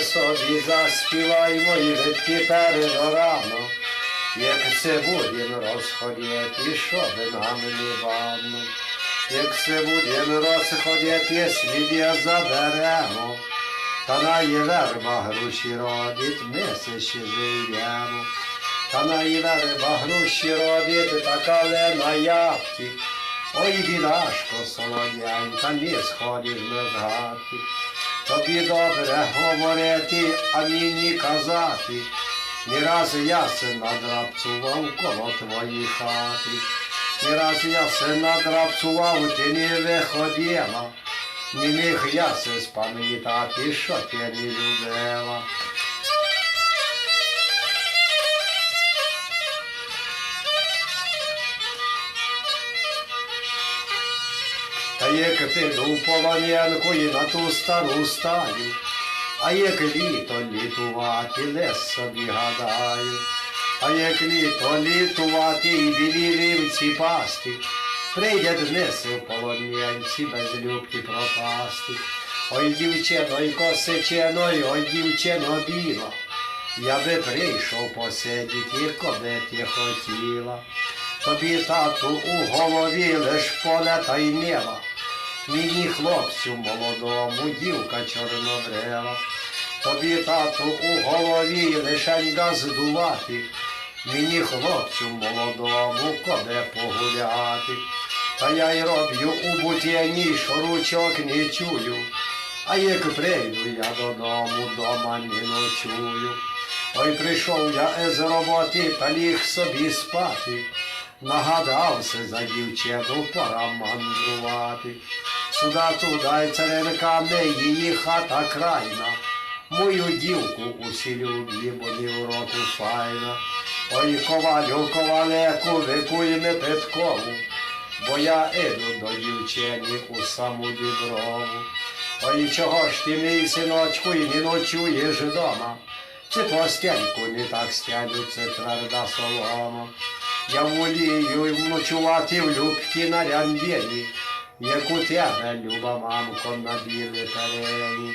собі заспіваймо і від тепер рано, як це будем розходити, щоб нам не ванно. Як це будем розходити, слідя заберемо, та на її верба груші родить, ми се ще живемо. Та на її верба груші родить, така лена ябки. Ой, бідашко, солонянка, не сходиш без гати. Тобі добре говорити, а мені казати. Не раз я се надрапцував коло твої хати. Не раз я се надрапцував, ти не виходила. Не міг я се спам'ятати, що ти не любила. Та як піду полонянку і на ту стару стаю, а як літо літувати, лес собі гадаю, а як літо літувати і білі вівці пасти, прийде днеси в полонянці без любки пропасти. Ой, дівчино, й косичино, й ой, дівчино біла, я би прийшов посидіти, коли ти хотіла. Тобі тату у голові лиш поле та й нема. Мені хлопцю молодому, дівка чорнобрела. Тобі тату у голові лишень газдувати. Мені хлопцю молодому, коли погуляти. Та я й роблю у бутєні, що ручок не чую. А як прийду я додому, дома не ночую. Ой, прийшов я з роботи та ліг собі спати. Нагадався за дівчину, пора мандрувати. Сюда туди й царинками її хата крайна. Мою дівку усі люблі, бо ні в року файна. Ой, ковалю, ковалеку, викуй ми Петкову, бо я іду до дівчини у саму діброву. Ой, чого ж ти, мій синочку, і не ночуєш дома? Чи по стінку не так стянуть, це тверда солома. Я волію ночувати в любці на рямбєлі, як у тебе, люба мамко, на білій перені.